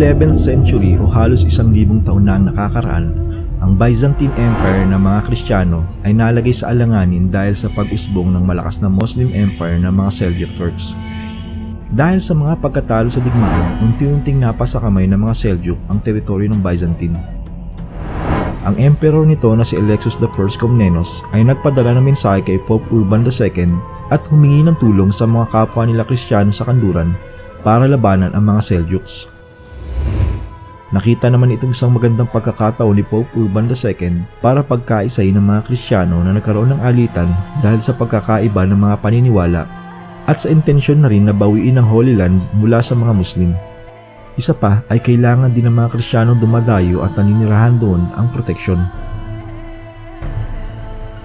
Noong 11th century o halos isang libong taon na ang nakakaraan, ang Byzantine Empire ng mga Kristiyano ay nalagay sa alanganin dahil sa pag-usbong ng malakas na Muslim Empire ng mga Seljuk Turks. Dahil sa mga pagkatalo sa digmaan, unti-unting napasa kamay ng mga Seljuk ang teritoryo ng Byzantine. Ang emperor nito na si Alexis I Komnenos ay nagpadala ng mensahe kay Pope Urban II at humingi ng tulong sa mga kapwa nila Kristiyano sa kanluran para labanan ang mga Seljuks. Nakita naman itong isang magandang pagkakataon ni Pope Urban II para pagkaisay ng mga Kristiyano na nagkaroon ng alitan dahil sa pagkakaiba ng mga paniniwala at sa intensyon na rin na bawiin ang Holy Land mula sa mga Muslim. Isa pa ay kailangan din ng mga Kristiyano dumadayo at naninirahan doon ang proteksyon.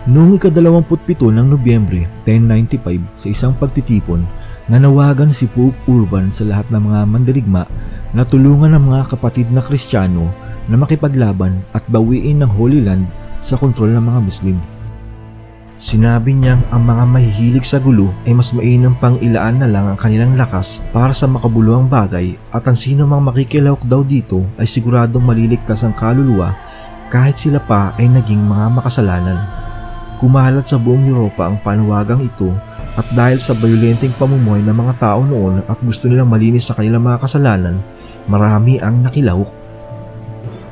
Noong ikadalawamputpito ng Nobyembre 1095 sa isang pagtitipon, nanawagan si Pope Urban sa lahat ng mga mandirigma na tulungan ang mga kapatid na Kristiyano na makipaglaban at bawiin ng Holy Land sa kontrol ng mga Muslim. Sinabi niyang ang mga mahihilig sa gulo ay mas mainam pang ilaan na lang ang kanilang lakas para sa makabuluhang bagay at ang sino mang makikilahok daw dito ay siguradong maliligtas ang kaluluwa kahit sila pa ay naging mga makasalanan. Kumalat sa buong Europa ang panawagang ito at dahil sa bayolenteng pamumuhay ng mga tao noon at gusto nilang malinis sa kanilang mga kasalanan, marami ang nakilahok.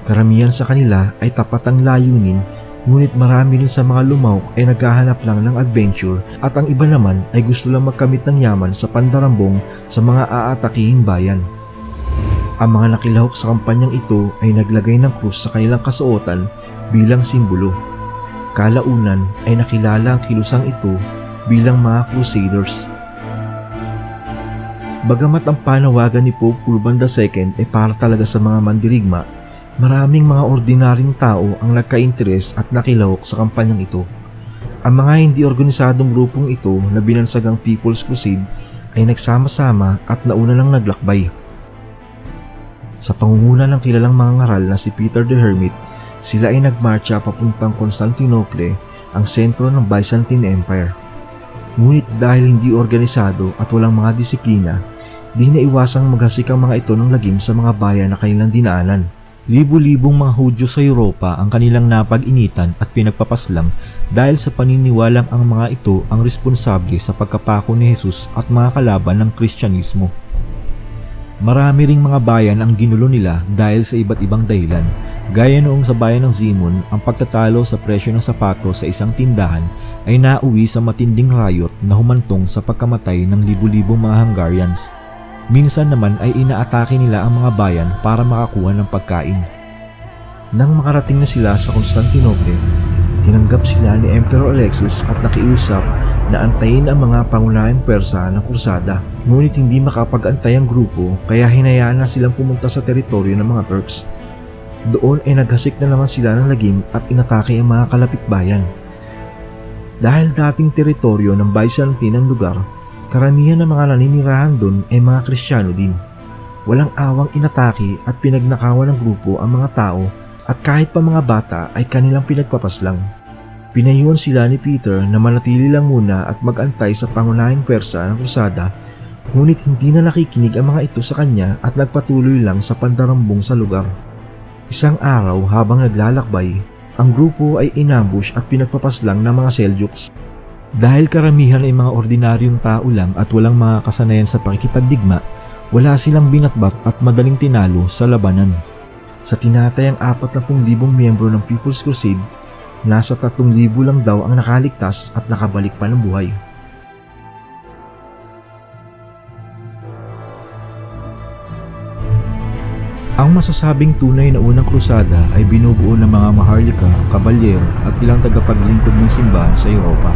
Karamihan sa kanila ay tapat ang layunin ngunit marami rin sa mga lumahok ay naghahanap lang ng adventure at ang iba naman ay gusto lang magkamit ng yaman sa pandarambong sa mga aatakihing bayan. Ang mga nakilahok sa kampanyang ito ay naglagay ng krus sa kanilang kasuotan bilang simbolo. Kalaunan ay nakilala ang kilusang ito bilang mga Crusaders. Bagamat ang panawagan ni Pope Urban II ay para talaga sa mga mandirigma, maraming mga ordinaryong tao ang nagka-interes at nakilahok sa kampanyang ito. Ang mga hindi organisadong grupong ito na binansagang People's Crusade ay nagsama-sama at nauna lang naglakbay. Sa pangunguna ng kilalang mga ngaral na si Peter the Hermit, sila ay nagmarcha papuntang Constantinople, ang sentro ng Byzantine Empire. Ngunit dahil hindi organisado at walang mga disiplina, di na iwasang maghasik ang mga ito ng lagim sa mga bayan na kanilang dinaanan. Libu-libong mga Hudyo sa Europa ang kanilang napag-initan at pinagpapaslang dahil sa paniniwalang ang mga ito ang responsable sa pagkapako ni Jesus at mga kalaban ng Kristyanismo. Marami ring mga bayan ang ginulo nila dahil sa iba't ibang dahilan. Gaya noong sa bayan ng Zimon, ang pagtatalo sa presyo ng sapatos sa isang tindahan ay nauwi sa matinding riot na humantong sa pagkamatay ng libu-libong mga Hungarians. Minsan naman ay inaatake nila ang mga bayan para makakuha ng pagkain. Nang makarating na sila sa Constantinople, tinanggap sila ni Emperor Alexis at nakiusap na antayin ang mga pangunahing pwersa ng krusada. Ngunit hindi makapag-antay ang grupo kaya hinayaan na silang pumunta sa teritoryo ng mga Turks. Doon ay naghasik na naman sila ng lagim at inatake ang mga kalapit bayan. Dahil dating teritoryo ng Byzantine ang lugar, karamihan ng mga naninirahan doon ay mga Kristiyano din. Walang awang inatake at pinagnakawan ng grupo ang mga tao at kahit pa mga bata ay kanilang pinagpapaslang. Pinayuan sila ni Peter na manatili lang muna at magantay sa pangunahing pwersa ng krusada ngunit hindi na nakikinig ang mga ito sa kanya at nagpatuloy lang sa pandarambong sa lugar. Isang araw habang naglalakbay, ang grupo ay inambush at pinagpapaslang ng mga Seljuks. Dahil karamihan ay mga ordinaryong tao lang at walang mga kasanayan sa pakikipagdigma, wala silang binatbat at madaling tinalo sa labanan. Sa tinatayang 40,000 miyembro ng People's Crusade, nasa 3,000 lang daw ang nakaligtas at nakabalik pa ng buhay. Ang masasabing tunay na unang krusada ay binubuo ng mga maharlika, kabalyero at ilang tagapaglingkod ng simbahan sa Europa.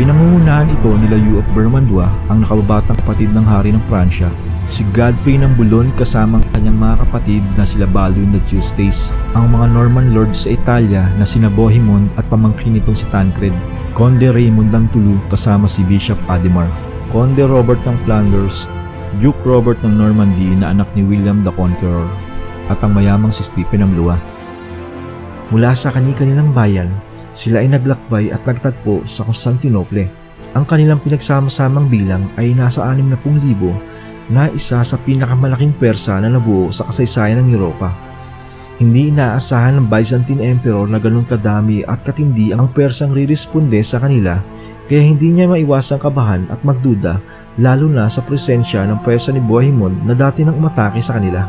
Pinangungunahan ito nila Hugh of Burman II, ang nakababatang kapatid ng hari ng Pransya, si Godfrey ng Boulogne kasamang kanyang mga kapatid na sila Baldwin the Tuesdays, ang mga Norman lords sa Italia na sina Bohemond at pamangkin nitong si Tancred, Conde Raymond ng Toulouse kasama si Bishop Adhemar, Conde Robert ng Flanders, Duke Robert ng Normandy na anak ni William the Conqueror, at ang mayamang si Stephen ng Lua. Mula sa kani-kanilang bayan, sila ay naglakbay at nagtagpo sa Constantinople. Ang kanilang pinagsama-samang bilang ay nasa 60,000 na isa sa pinakamalaking persa na nabuo sa kasaysayan ng Europa. Hindi inaasahan ng Byzantine Emperor na ganun kadami at katindi ang Persang riresponde sa kanila kaya hindi niya maiwasang kabahan at magduda lalo na sa presensya ng Persa ni Bohemond na dati nang umatake sa kanila.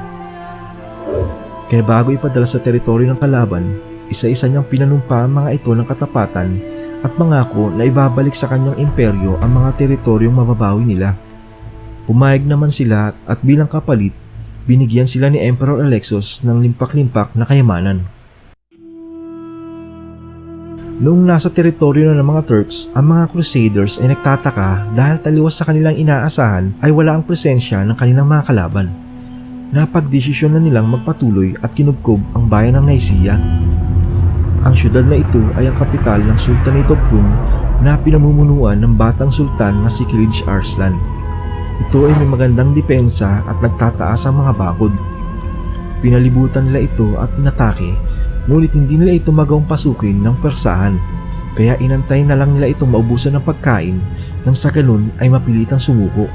Kaya bago ipadala sa teritoryo ng kalaban, isa-isa niyang pinanumpa ang mga ito ng katapatan at mangako na ibabalik sa kanyang imperyo ang mga teritoryong mababawi nila. Pumayag naman sila at bilang kapalit, binigyan sila ni Emperor Alexos ng limpak-limpak na kayamanan. Noong nasa teritoryo na ng mga Turks, ang mga Crusaders ay nagtataka dahil taliwas sa kanilang inaasahan ay wala ang presensya ng kanilang mga kalaban. Napagdesisyon na nilang magpatuloy at kinubkob ang bayan ng Nicaea. Ang syudad na ito ay ang kapital ng Sultanate of Rum na pinamumunuan ng batang sultan na si Kilij Arslan. Ito ay may magandang depensa at nagtataas ang mga bakod. Pinalibutan nila ito at inatake ngunit hindi nila ito magawang pasukin ng persahan kaya inantay na lang nila itong maubusan ng pagkain nang sa ganun ay mapilitang sumuko.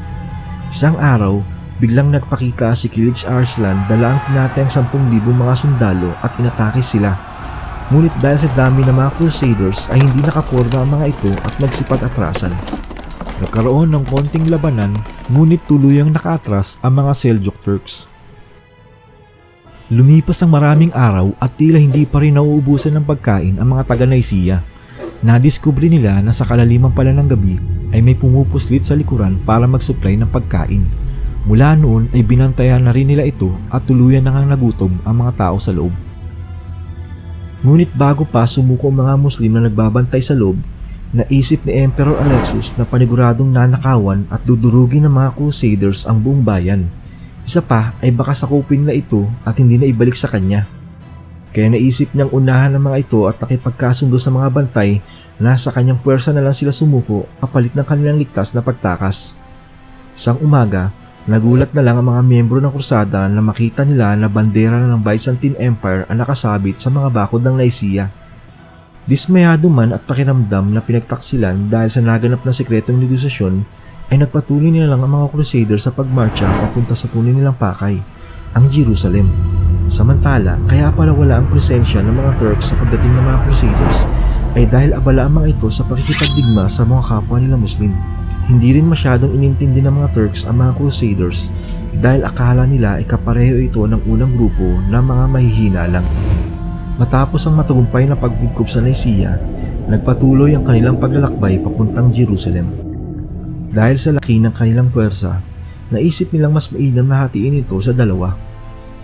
Isang araw, biglang nagpakita si Kilij Arslan dala ang tinatayang 10,000 mga sundalo at inatake sila. Ngunit dahil sa dami ng mga crusaders ay hindi nakaporma ang mga ito at nagsipad atrasan. Nagkaroon ng konting labanan ngunit tuluyang nakaatras ang mga Seljuk Turks. Lumipas ang maraming araw at tila hindi pa rin nauubusan ng pagkain ang mga taga Nicaea. Nadiskubre nila na sa kalaliman pala ng gabi ay may pumupuslit sa likuran para mag-supply ng pagkain. Mula noon ay binantayan na rin nila ito at tuluyan na nga nagutom ang mga tao sa loob. Ngunit bago pa sumuko ang mga Muslim na nagbabantay sa loob, naisip ni Emperor Alexis na paniguradong nanakawan at dudurugin ng mga Crusaders ang buong bayan. Isa pa ay baka sakupin na ito at hindi na ibalik sa kanya. Kaya naisip niyang unahan ng mga ito at nakipagkasundo sa mga bantay na sa kanyang puwersa na lang sila sumuko kapalit ng kanilang ligtas na pagtakas. Isang umaga, nagulat na lang ang mga miyembro ng krusada na makita nila na bandera ng Byzantine Empire ang nakasabit sa mga bakod ng Nicaea. Dismayado man at pakiramdam na pinagtaksilan dahil sa naganap na sekretong negosasyon ay nagpatuloy nila lang ang mga Crusaders sa pagmarcha papunta sa tunay nilang pakay, ang Jerusalem. Samantala, kaya pala wala ang presensya ng mga Turks sa pagdating ng mga Crusaders ay dahil abala ang mga ito sa pakikipagdigma sa mga kapwa nila Muslim. Hindi rin masyadong inintindi ng mga Turks ang mga Crusaders dahil akala nila ay kapareho ito ng unang grupo na mga mahihina lang. Matapos ang matagumpay na pagpigkop sa Nicaea, nagpatuloy ang kanilang paglalakbay papuntang Jerusalem. Dahil sa laki ng kanilang pwersa, naisip nilang mas mainam na hatiin ito sa dalawa.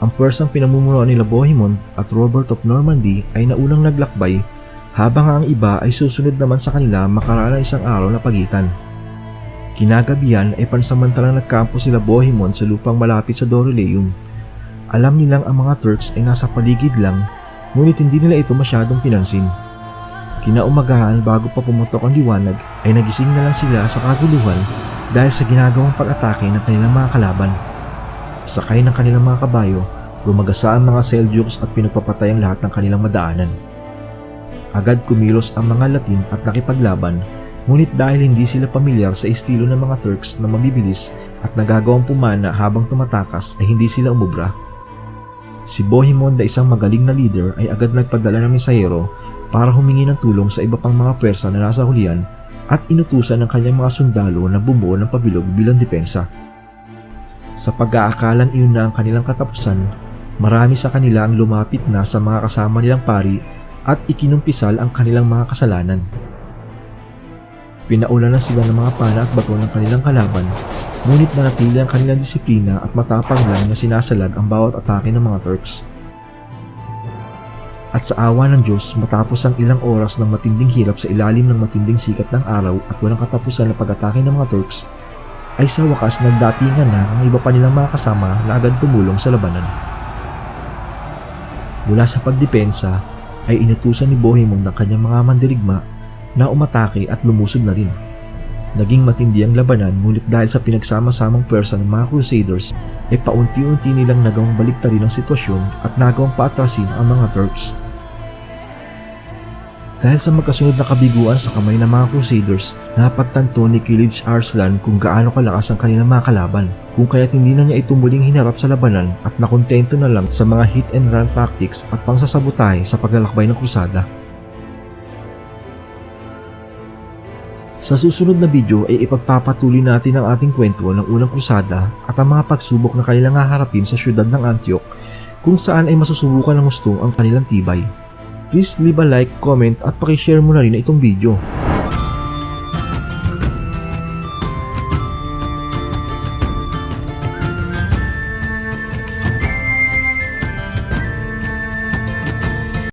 Ang pwersang pinamumunuan nila Bohemond at Robert of Normandy ay naunang naglakbay habang ang iba ay susunod naman sa kanila makaraan ng isang araw na pagitan. Kinagabihan ay pansamantalang nagkampo sila Bohemond sa lupang malapit sa Dorileum. Alam nilang ang mga Turks ay nasa paligid lang ngunit hindi nila ito masyadong pinansin. Kinaumagahan bago pa pumutok ang liwanag ay nagising na lang sila sa kaguluhan dahil sa ginagawang pag-atake ng kanilang mga kalaban. Sakay ng kanilang mga kabayo, gumagasa ang mga Seljuks at pinagpapatay ang lahat ng kanilang madaanan. Agad kumilos ang mga Latin at nakipaglaban ngunit dahil hindi sila pamilyar sa estilo ng mga Turks na mabibilis at nagagawang pumana habang tumatakas ay hindi sila umubra. Si Bohemond na isang magaling na leader ay agad nagpadala ng misayero para humingi ng tulong sa iba pang mga pwersa na nasa hulihan at inutusan ng kanyang mga sundalo na bumuo ng pabilog bilang depensa. Sa pag-aakalang iyon na ang kanilang katapusan, marami sa kanila ang lumapit na sa mga kasama nilang pari at ikinumpisal ang kanilang mga kasalanan. Pinaulan na sila ng mga pana at bato ng kanilang kalaban, ngunit nanatili ang kanilang disiplina at matapang lang na sinasalag ang bawat atake ng mga Turks. At sa awa ng Diyos, matapos ang ilang oras ng matinding hirap sa ilalim ng matinding sikat ng araw at walang katapusan na pag-atake ng mga Turks, ay sa wakas nagdatingan na ang iba pa nilang mga kasama na agad tumulong sa labanan. Mula sa pagdepensa, ay inutusan ni Bohemond ng kanyang mga mandirigma na umatake at lumusod na rin. Naging matindi ang labanan ngunit dahil sa pinagsama-samang pwersa ng mga Crusaders ay paunti-unti nilang nagawang baliktarin ang sitwasyon at nagawang paatrasin ang mga Turks. Dahil sa magkasunod na kabiguan sa kamay ng mga Crusaders, napagtanto ni Kilij Arslan kung gaano kalakas ang kanilang mga kalaban. Kung kaya't hindi na niya ito muling hinarap sa labanan at nakontento na lang sa mga hit and run tactics at pangsasabotahe sa paglalakbay ng krusada. Sa susunod na video ay ipagpapatuloy natin ang ating kwento ng unang krusada at ang mga pagsubok na kanilang haharapin sa syudad ng Antioch kung saan ay masusubukan ng gusto ang kanilang tibay. Please leave a like, comment at pakishare mo na rin itong video.